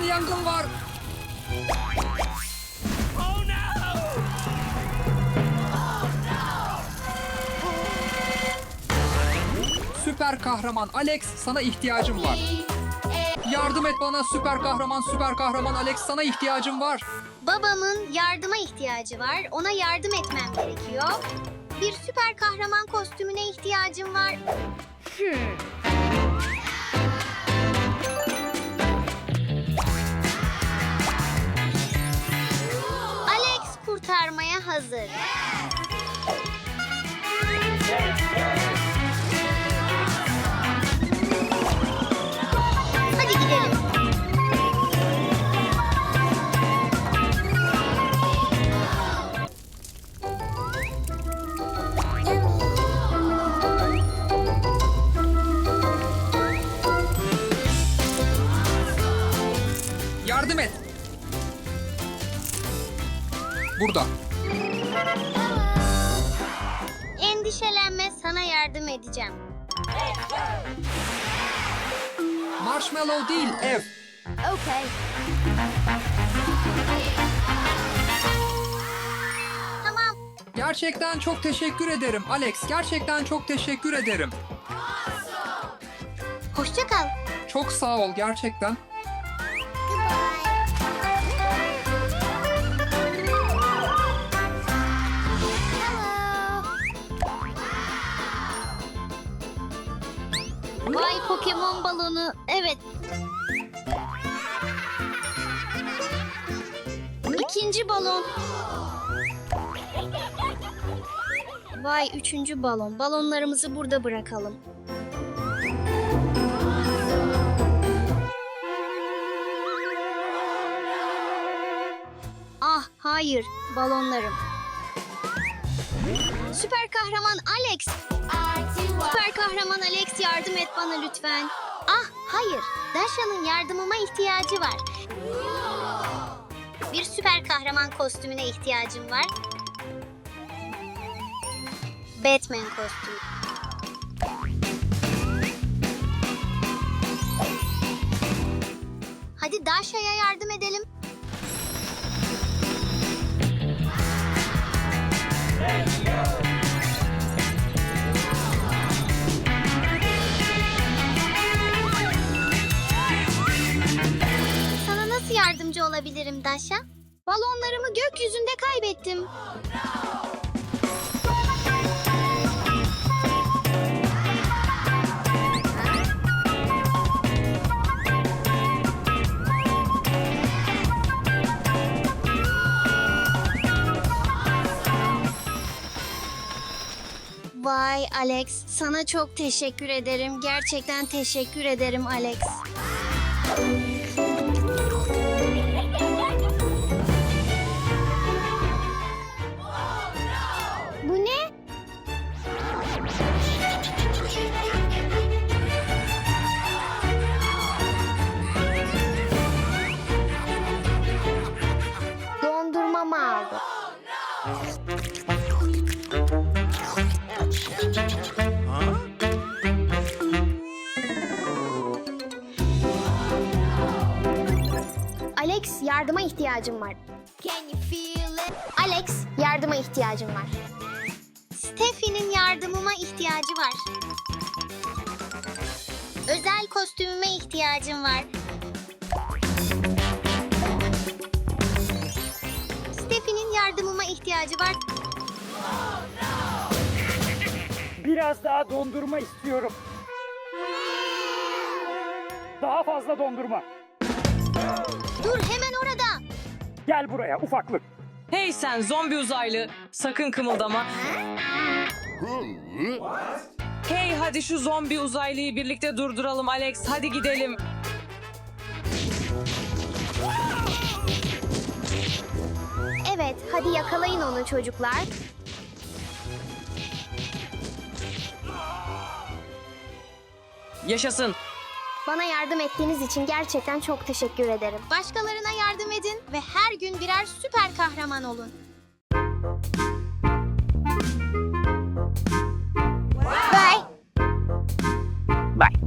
Aman yangın var. Süper kahraman Alex sana ihtiyacım var. Yardım et bana süper kahraman süper kahraman Alex sana ihtiyacım var. Babamın yardıma ihtiyacı var. Ona yardım etmem gerekiyor. Bir süper kahraman kostümüne ihtiyacım var. Alex kurtarmaya hazır. Hadi gidelim. Yardım et. Burada. Endişelenme sana yardım edeceğim. Marshmallow değil ev. Okay. Tamam. Gerçekten çok teşekkür ederim Alex. Gerçekten çok teşekkür ederim. Hoşça kal. Çok sağ ol gerçekten. Pokemon balonu. Evet. İkinci balon. Vay üçüncü balon. Balonlarımızı burada bırakalım. Ah hayır balonlarım. Süper kahraman Alex. Süper kahraman Alex yardım et bana lütfen. Ah hayır. Dasha'nın yardımıma ihtiyacı var. Bir süper kahraman kostümüne ihtiyacım var. Batman kostümü. Hadi Dasha'ya yardım edelim. Sana olabilirim Dasha? Balonlarımı gökyüzünde kaybettim. Vay Alex, sana çok teşekkür ederim. Gerçekten teşekkür ederim Alex. İhtiyacım var. Can you feel it? Alex yardıma ihtiyacım var. Steffi'nin yardımıma ihtiyacı var. Özel kostümüme ihtiyacım var. Steffi'nin yardımıma ihtiyacı var. Biraz daha dondurma istiyorum. Daha fazla dondurma. Dur hemen orada. Gel buraya ufaklık. Hey sen zombi uzaylı, sakın kımıldama. Hey hadi şu zombi uzaylıyı birlikte durduralım Alex, hadi gidelim. Evet, hadi yakalayın onu çocuklar. Yaşasın. Bana yardım ettiğiniz için gerçekten çok teşekkür ederim. Başkalarına yardım edin ve her gün birer süper kahraman olun. Bye. Bye.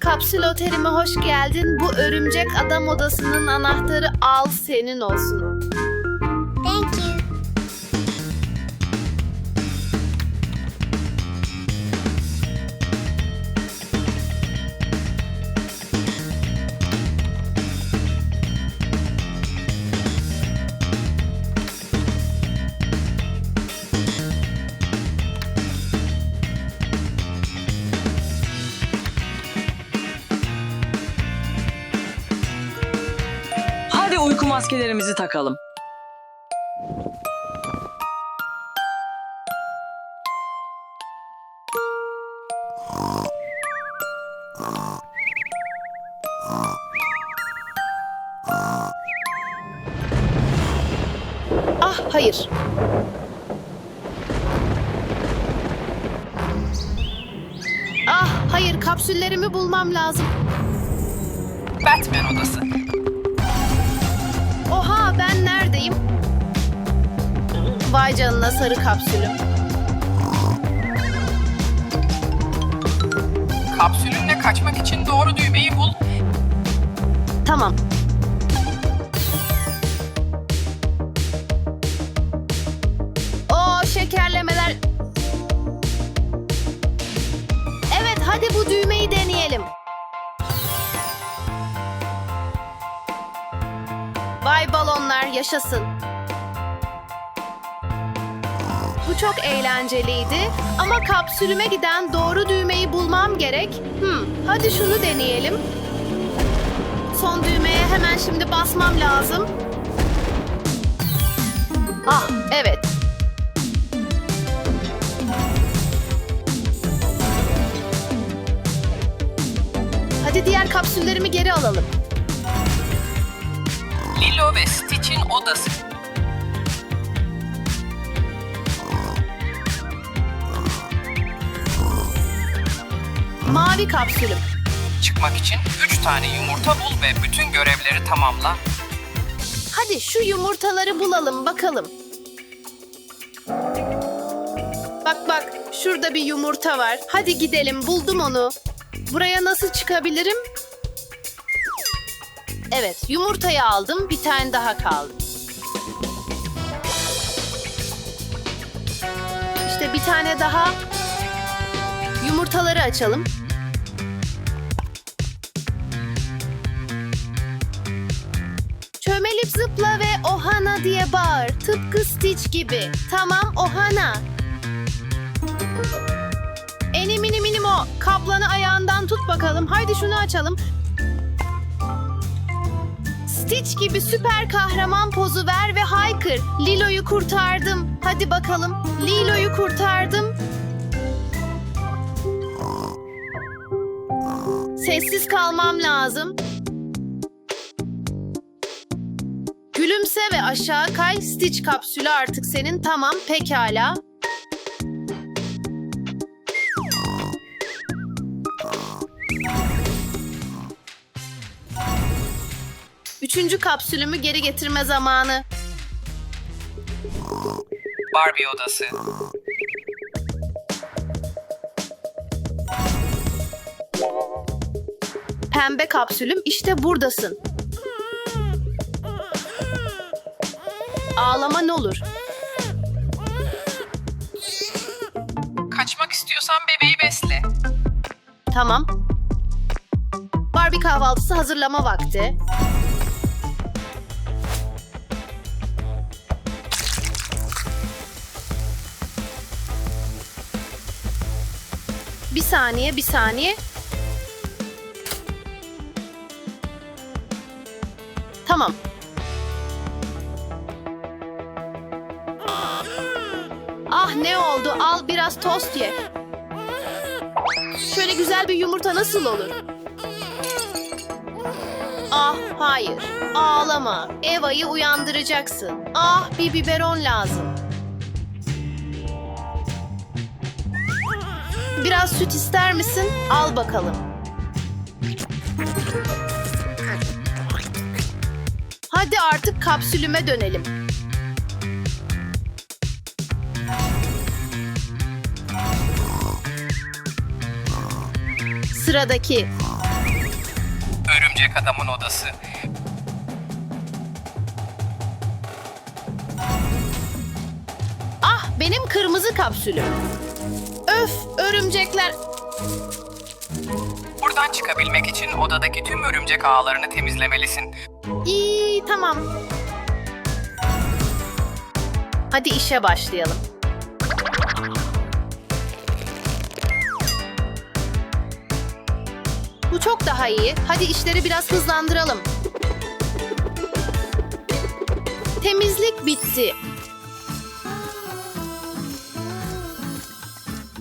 kapsül otelime hoş geldin. Bu örümcek adam odasının anahtarı al senin olsun. Maskelerimizi takalım. Ah hayır. Ah hayır kapsüllerimi bulmam lazım. Batman odası. Vay canına sarı kapsülüm. Kapsülünle kaçmak için doğru düğmeyi bul. Tamam. O şekerlemeler. Evet hadi bu düğmeyi deneyelim. Vay balonlar yaşasın. Bu çok eğlenceliydi ama kapsülüme giden doğru düğmeyi bulmam gerek. Hmm, hadi şunu deneyelim. Son düğmeye hemen şimdi basmam lazım. Ah, evet. Hadi diğer kapsüllerimi geri alalım. Lilo ve Stitch'in odası. Mavi kapsülüm. Çıkmak için 3 tane yumurta bul ve bütün görevleri tamamla. Hadi şu yumurtaları bulalım bakalım. Bak bak, şurada bir yumurta var. Hadi gidelim, buldum onu. Buraya nasıl çıkabilirim? Evet, yumurtayı aldım, bir tane daha kaldı. İşte bir tane daha. Yumurtaları açalım. Çömelip zıpla ve Ohana diye bağır. Tıpkı Stitch gibi. Tamam Ohana. Eni mini minimo. Kaplanı ayağından tut bakalım. Haydi şunu açalım. Stitch gibi süper kahraman pozu ver ve haykır. Lilo'yu kurtardım. Hadi bakalım. Lilo'yu kurtardım. Sessiz kalmam lazım. Gülümse ve aşağı kay. Stitch kapsülü artık senin. Tamam, pekala. Üçüncü kapsülümü geri getirme zamanı. Barbie odası. Pembe kapsülüm işte buradasın. Ağlama ne olur. Kaçmak istiyorsan bebeği besle. Tamam. Barbie kahvaltısı hazırlama vakti. Bir saniye, bir saniye. Tamam. Ah ne oldu? Al biraz tost ye. Şöyle güzel bir yumurta nasıl olur? Ah hayır. Ağlama. Eva'yı uyandıracaksın. Ah bir biberon lazım. Biraz süt ister misin? Al bakalım. Hadi artık kapsülüme dönelim. Sıradaki örümcek adamın odası. Ah benim kırmızı kapsülüm. Öf örümcekler. Buradan çıkabilmek için odadaki tüm örümcek ağlarını temizlemelisin. İyi tamam. Hadi işe başlayalım. Çok daha iyi. Hadi işleri biraz hızlandıralım. Temizlik bitti.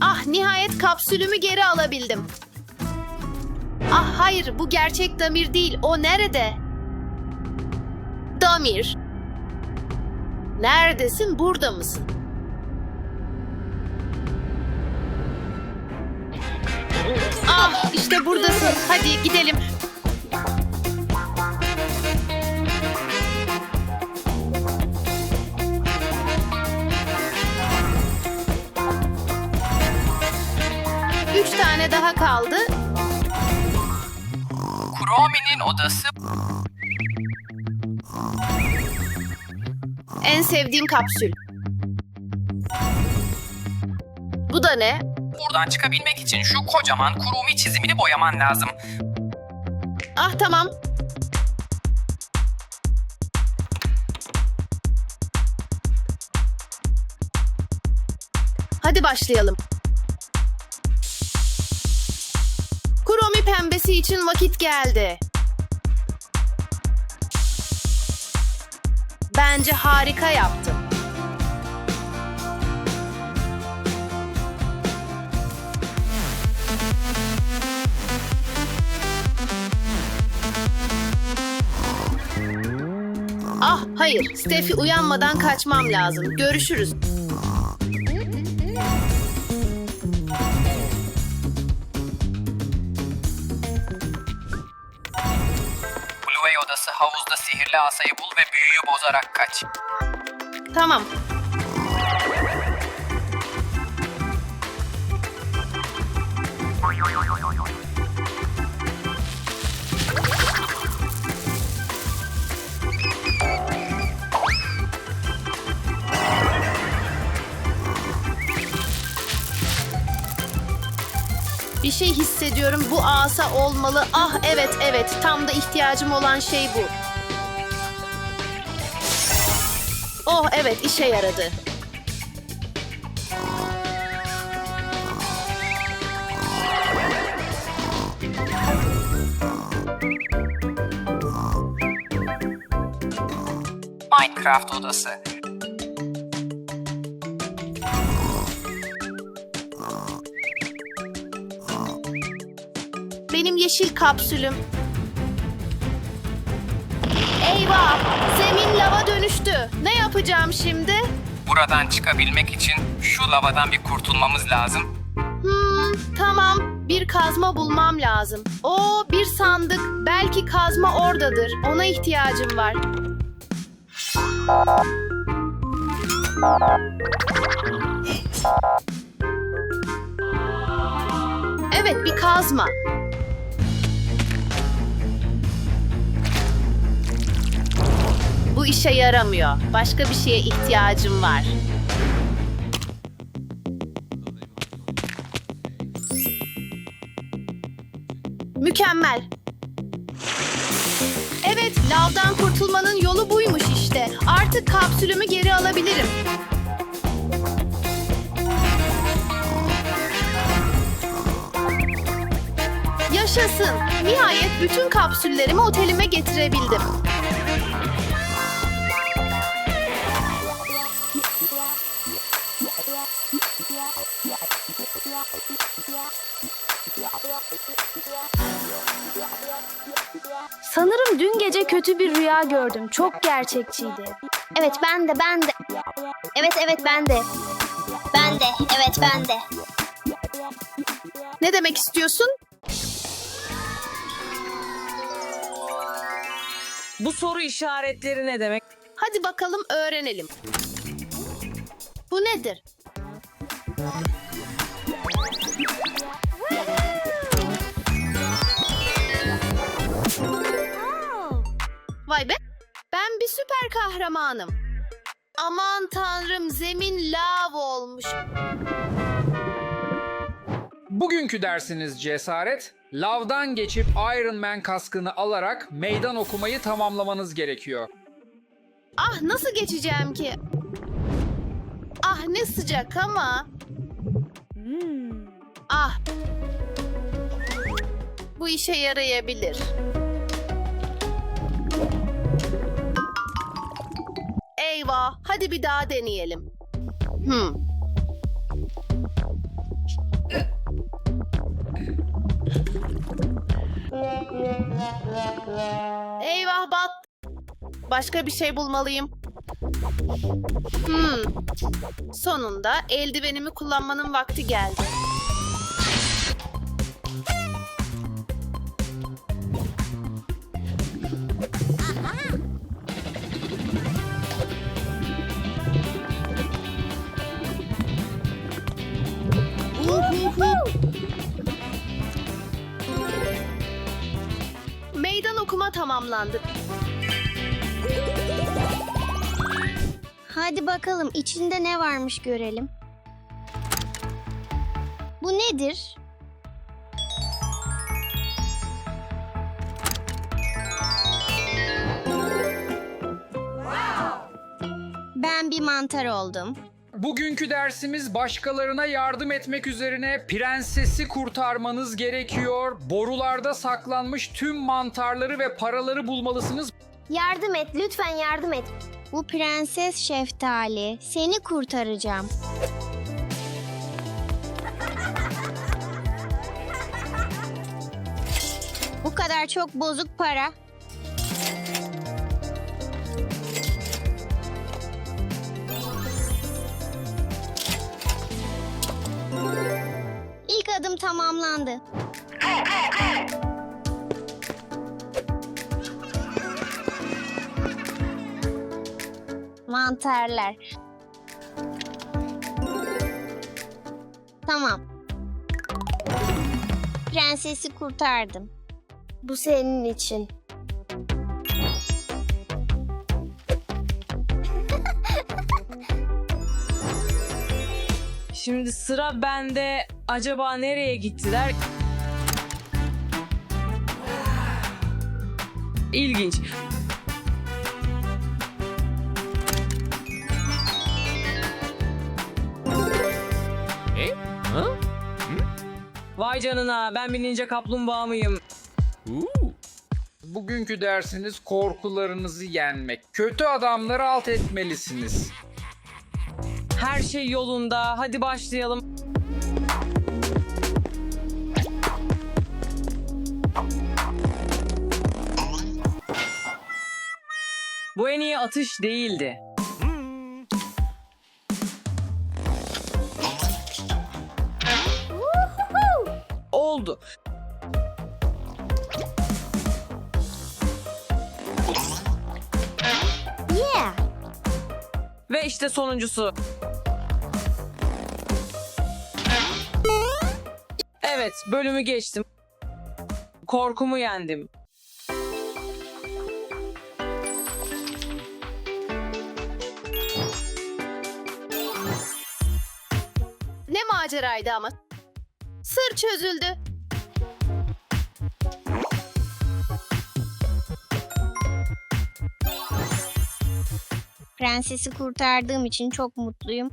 Ah nihayet kapsülümü geri alabildim. Ah hayır bu gerçek Damir değil. O nerede? Damir. Neredesin? Burada mısın? Ah işte buradasın. Hadi gidelim. Üç tane daha kaldı. Kuromi'nin odası En sevdiğim kapsül. Bu da ne? Buradan çıkabilmek için şu kocaman Kurumi çizimini boyaman lazım. Ah tamam. Hadi başlayalım. Kuromi pembesi için vakit geldi. Bence harika yaptım. Ah hayır, Steffi uyanmadan kaçmam lazım. Görüşürüz. Bluey odası havuzda sihirli asayı bul ve büyüyü bozarak kaç. Tamam. Şey hissediyorum. Bu asa olmalı. Ah evet evet. Tam da ihtiyacım olan şey bu. Oh evet işe yaradı. Minecraft odası. Benim yeşil kapsülüm. Eyvah! Zemin lava dönüştü. Ne yapacağım şimdi? Buradan çıkabilmek için şu lavadan bir kurtulmamız lazım. Hmm, tamam. Bir kazma bulmam lazım. Oo, bir sandık. Belki kazma oradadır. Ona ihtiyacım var. Evet, bir kazma. Bu işe yaramıyor. Başka bir şeye ihtiyacım var. Mükemmel. Evet, lavdan kurtulmanın yolu buymuş işte. Artık kapsülümü geri alabilirim. Yaşasın. Nihayet bütün kapsüllerimi otelime getirebildim. Dün gece kötü bir rüya gördüm. Çok gerçekçiydi. Evet ben de ben de. Evet evet ben de. Ben de evet ben de. Ne demek istiyorsun? Bu soru işaretleri ne demek? Hadi bakalım öğrenelim. Bu nedir? Vay be. Ben bir süper kahramanım. Aman tanrım zemin lav olmuş. Bugünkü dersiniz cesaret. Lavdan geçip Iron Man kaskını alarak meydan okumayı tamamlamanız gerekiyor. Ah nasıl geçeceğim ki? Ah ne sıcak ama. Ah. Bu işe yarayabilir. Eyvah, hadi bir daha deneyelim. Hmm. Eyvah bat. Başka bir şey bulmalıyım. Hmm. Sonunda eldivenimi kullanmanın vakti geldi. Tamamlandı. Hadi bakalım içinde ne varmış görelim. Bu nedir? Ben bir mantar oldum. Bugünkü dersimiz başkalarına yardım etmek üzerine prensesi kurtarmanız gerekiyor. Borularda saklanmış tüm mantarları ve paraları bulmalısınız. Yardım et, lütfen yardım et. Bu prenses şeftali. Seni kurtaracağım. Bu kadar çok bozuk para. Tamamlandı. Mantarlar. Tamam. Prensesi kurtardım. Bu senin için. Şimdi sıra bende. Acaba nereye gittiler? İlginç. Vay canına ben bir ninja kaplumbağa mıyım? Bugünkü dersiniz korkularınızı yenmek. Kötü adamları alt etmelisiniz. Her şey yolunda. Hadi başlayalım. Bu en iyi atış değildi. Oldu. Yeah. Ve işte sonuncusu. Evet, bölümü geçtim. Korkumu yendim. Maceraydı ama. Sır çözüldü. Prensesi kurtardığım için çok mutluyum.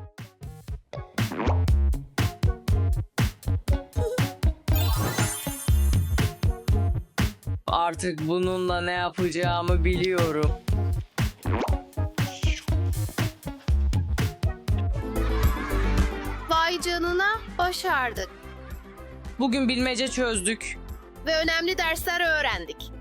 Artık bununla ne yapacağımı biliyorum. Başardık. Bugün bilmece çözdük. Ve önemli dersler öğrendik.